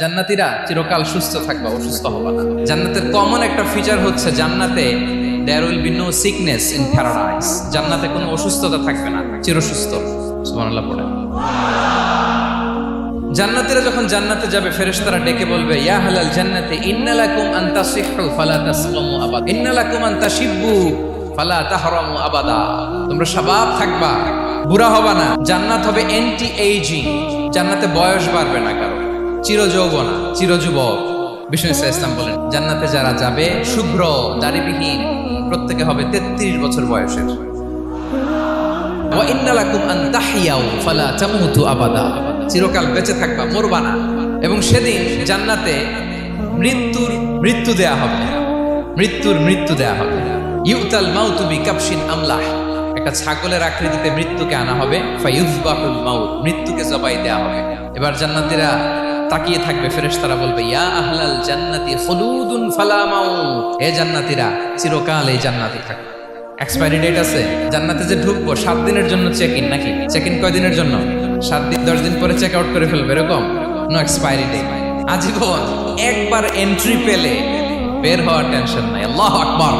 জান্নাতীরা চিরকাল সুস্থ থাকবা, অসুস্থ হবা না। জান্নাতের কমন একটা ফিচার হচ্ছে জান্নাতে there will be no sickness in paradise জান্নাতে কোনো অসুস্থতা থাকবে না, চিরসুস্থ। সুবহানাল্লাহ পড়ে। জান্নাতীরা যখন জান্নাতে যাবে, ফেরেশতারা ডেকে বলবে, ইয়া হালাল জান্নাতে ইন্নালাকুম আন তাসিহু, ফালা তাসকামু আবাদ। ইন্নালাকুম আন তাশিব্বু ফালা তাহরামু আবাদা। তোমরা শাবাব থাকবা, বুড়া হবা না। জান্নাত হবে এন্টি এইজিং জান্নাতে বয়স বাড়বে না কারও চির যৌবনা চির যুবক বিষ্ণু ইসলাম বলেন, জান্নাতে যারা যাবে, শুভ্র দাড়িবিহীন প্রত্যেকে হবে তেত্রিশ বছর বয়সের। চিরকাল বেঁচে থাকবা, মরবা না। এবং সেদিন জান্নাতে মৃত্যুর মৃত্যু দেয়া হবে। মৃত্যুর মৃত্যু দেয়া হবে। ইউতাল মাউতু বিকাপশিন আমলাহ। একটা ছাগলের আকৃতিতে মৃত্যুকে আনা হবে মৃত্যুকে জবাই দেয়া হবে। এবার জান্নাতীরা তাকিয়ে থাকবে ফেরেশতারা বলবে, ইয়া আহলাল জান্নাতি ফালা মাউত। হে জান্নাতীরা, চিরকাল এই জান্নাতে এক্সপায়ারি ডেট আছে। জান্নাতে যে ঢুকবো, সাত দিনের জন্য চেক ইন নাকি? চেক ইন কয় দিনের জন্য? সাত দিন, দশ দিন পরে চেক আউট করে ফেলবে, এরকম? নো এক্সপায়ারি ডেট আজীবন একবার এন্ট্রি পেলে বের হওয়ার টেনশন নাই। আল্লাহ আকবার।